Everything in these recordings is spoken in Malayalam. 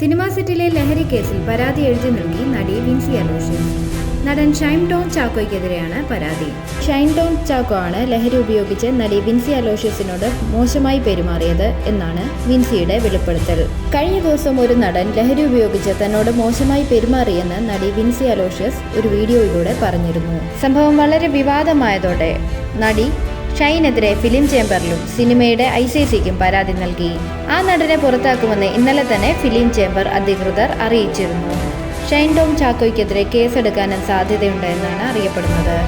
സിനിമാ സെറ്റിലെ ലഹരി കേസിൽ പരാതി എഴുതി നൽകി നടി വിൻസി അലോഷ്യസ് നടൻ ഷൈൻ ടോൺ ചാക്കോയ്ക്കെതിരെയാണ് പരാതി. ഷൈൻ ടോൺ ചാക്കോ ആണ് ലഹരി ഉപയോഗിച്ച് നടി വിൻസി അലോഷ്യസിനോട് മോശമായി പെരുമാറിയത് എന്നാണ് വിൻസിയുടെ വെളിപ്പെടുത്തൽ. കഴിഞ്ഞ ദിവസം ഒരു നടൻ ലഹരി ഉപയോഗിച്ച് തന്നോട് മോശമായി പെരുമാറിയെന്ന് നടി വിൻസി അലോഷ്യസ് ഒരു വീഡിയോയിലൂടെ പറഞ്ഞിരുന്നു. സംഭവം വളരെ വിവാദമായതോടെ നടി ഷൈനെതിരെ ഫിലിം ചേംബറിലും സിനിമയുടെ ഐ സി സിക്കും പരാതി നൽകി. ആ നടനെ പുറത്താക്കുമെന്ന് ഇന്നലെ തന്നെ ഫിലിം ചേംബർ അധികൃതർ അറിയിച്ചിരുന്നു. ഷൈൻ ടോം ചാക്കോയ്ക്കെതിരെ കേസെടുക്കാനും സാധ്യതയുണ്ട് എന്നാണ് അറിയപ്പെടുന്നത്.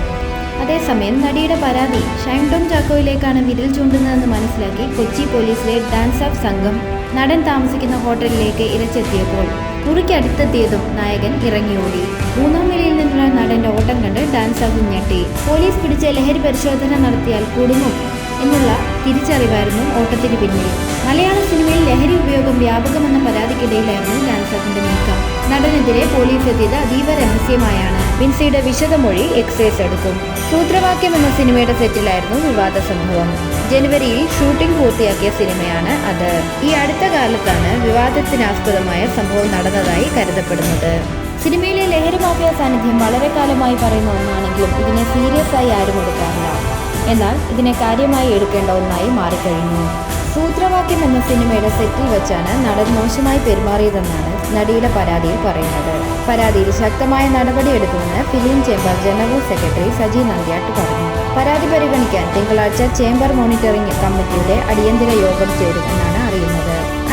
അതേസമയം നടിയുടെ പരാതി ഷൈൻ ടോം ചാക്കോയിലേക്കാണ് വിരൽ ചൂണ്ടുന്നതെന്ന് മനസ്സിലാക്കി കൊച്ചി പോലീസിലെ ഡാൻസ് ഓഫ് സംഘം നടൻ താമസിക്കുന്ന ഹോട്ടലിലേക്ക് ഇരച്ചെത്തിയപ്പോൾ മുറിക്ക് അടുത്തെത്തിയതും നായകൻ ഇറങ്ങിയോടി. മൂന്നാം നിലയിൽ നിന്നുള്ള നടന്റെ ഓട്ടം കണ്ട് ഡാൻസ് കുഞ്ഞട്ടി ഞെട്ടി പോലീസ് പിടിച്ച ലഹരി പരിശോധന നടത്തിയാൽ കുടുങ്ങും എന്നുള്ള തിരിച്ചറിവായിരുന്നു ഓട്ടത്തിന് പിന്നിൽ. മലയാള സിനിമയിൽ ലഹരി ഉപയോഗം വ്യാപകമെന്ന പരാതിക്കിടയിലായിരുന്നു ഡാൻസറിന്റെ നീക്കം. നടനെതിരെ പോലീസ് എത്തിയത് അതീവ രഹസ്യമായാണ്. വിൻസിയുടെ വിശദമൊഴി എക്സൈസ് എടുക്കും. സൂത്രവാക്യം എന്ന സിനിമയുടെ സെറ്റിലായിരുന്നു വിവാദ സംഭവം ജനുവരിയിൽ ഷൂട്ടിംഗ് പൂർത്തിയാക്കിയ സിനിമയാണ് അത്. ഈ അടുത്ത കാലത്താണ് വിവാദത്തിനാസ്പദമായ സംഭവം നടന്നതായി കരുതപ്പെടുന്നത്. സിനിമയിലെ ലഹരിമാഫിയ സാന്നിധ്യം വളരെ കാലമായി പറയുന്ന ഒന്നാണെങ്കിലും ഇതിനെ സീരിയസ് ആയി ആരും എടുക്കാറില്ല. എന്നാൽ ഇതിനെ കാര്യമായി എടുക്കേണ്ട ഒന്നായി മാറിക്കഴിഞ്ഞു. സൂത്രവാക്യം എന്ന സിനിമയുടെ സെറ്റിൽ വെച്ചാണ് നടൻ മോശമായി പെരുമാറിയതെന്നാണ് നടിയുടെ പരാതിയിൽ പറയുന്നത്. പരാതിയിൽ ശക്തമായ നടപടിയെടുക്കുമെന്ന് film chamber general secretary Saji Nandyatt പറഞ്ഞു. പരാതി പരിഗണിക്കാൻ തിങ്കളാഴ്ച ചേംബർ മോണിറ്ററിംഗ് കമ്മിറ്റിയുടെ അടിയന്തര യോഗം ചേരുമെന്നാണ്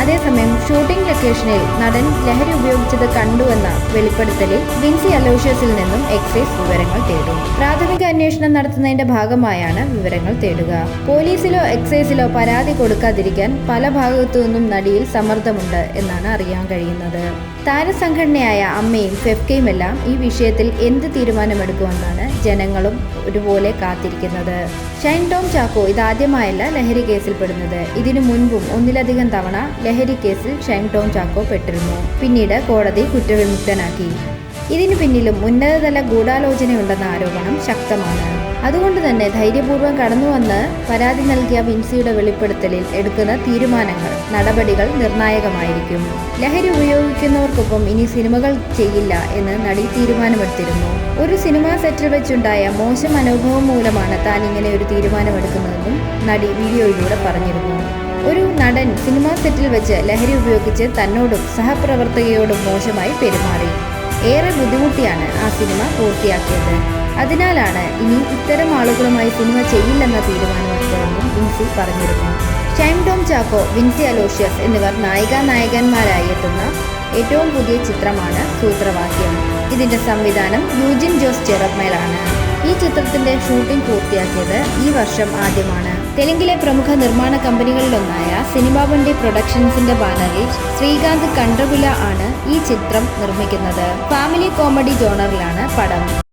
അതേസമയം ഷൂട്ടിംഗ് ലൊക്കേഷനിൽ നടൻ ലഹരി ഉപയോഗിച്ചത് കണ്ടുവെന്ന വെളിപ്പെടുത്തലിൽ വിൻസി അലോഷ്യസിൽ നിന്നും എക്സൈസ് വിവരങ്ങൾ തേടും. പ്രാഥമിക അന്വേഷണം നടത്തുന്നതിന്റെ ഭാഗമായാണ് വിവരങ്ങൾ തേടുക. പോലീസിലോ എക്സൈസിലോ പരാതി കൊടുക്കാതിരിക്കാൻ പല ഭാഗത്തു നിന്നും നടിയിൽ സമ്മർദ്ദമുണ്ട് എന്നാണ് അറിയാൻ കഴിയുന്നത്. താരസംഘടനയായ അമ്മയും ഫെഫ്കയും എല്ലാം ഈ വിഷയത്തിൽ എന്ത് തീരുമാനമെടുക്കുമെന്നാണ് ജനങ്ങളും ഒരുപോലെ കാത്തിരിക്കുന്നത്. ഷൈൻ ടോം ചാക്കോ ഇതാദ്യമായല്ല ലഹരി കേസിൽപ്പെടുന്നത്. ഇതിനു മുൻപും ഒന്നിലധികം തവണ ലഹരി കേസിൽ ഷൈൻ ടോം ചാക്കോ പെട്ടിരുന്നു. പിന്നീട് കോടതി കുറ്റവിമുക്തനാക്കി. ഇതിനു പിന്നിലും ഉന്നതതല ഗൂഢാലോചനയുണ്ടെന്ന ആരോപണം ശക്തമാണ്. അതുകൊണ്ട് തന്നെ ധൈര്യപൂർവം കടന്നുവന്ന് പരാതി നൽകിയ വിൻസിയുടെ വെളിപ്പെടുത്തലിൽ എടുക്കുന്ന തീരുമാനങ്ങൾ നടപടികൾ നിർണായകമായിരിക്കും. ലഹരി ഉപയോഗിക്കുന്നവർക്കൊപ്പം ഇനി സിനിമകൾ ചെയ്യില്ല എന്ന് നടി തീരുമാനമെടുത്തിരുന്നു. ഒരു സിനിമാ സെറ്റിൽ വെച്ചുണ്ടായ മോശം അനുഭവം മൂലമാണ് താൻ ഇങ്ങനെ ഒരു തീരുമാനമെടുക്കുന്നതെന്നും നടി വീഡിയോയിലൂടെ പറഞ്ഞിരുന്നു. സിനിമാ സെറ്റിൽ വെച്ച് ലഹരി ഉപയോഗിച്ച് തന്നോടും സഹപ്രവർത്തകയോടും മോശമായി പെരുമാറി. ഏറെ ബുദ്ധിമുട്ടിയാണ് ആ സിനിമ പൂർത്തിയാക്കിയത്. അതിനാലാണ് ഇനി ഇത്തരം ആളുകളുമായി സിനിമ ചെയ്യില്ലെന്ന തീരുമാനമെടുത്തതെന്നും വിൻസി പറഞ്ഞിരുന്നു. ഷൈം ടോം ചാക്കോ വിൻസി അലോഷ്യസ് എന്നിവർ നായികാ നായകന്മാരായി എത്തുന്ന ഏറ്റവും പുതിയ ചിത്രമാണ് സൂത്രവാക്യം. ഇതിന്റെ സംവിധാനം യൂജിൻ ജോസ് ചെറപ്മേലാണ്. ഈ ചിത്രത്തിന്റെ ഷൂട്ടിംഗ് പൂർത്തിയാക്കിയത് ഈ വർഷം ആദ്യമാണ്. തെലുങ്കിലെ പ്രമുഖ നിർമ്മാണ കമ്പനികളിലൊന്നായ സിനിമാബണ്ടി പ്രൊഡക്ഷൻസിന്റെ ബാനറിൽ ശ്രീകാന്ത് കണ്ട്രകുല ആണ് ഈ ചിത്രം നിർമ്മിക്കുന്നത്. ഫാമിലി കോമഡി ജോണറിലാണ് പടം.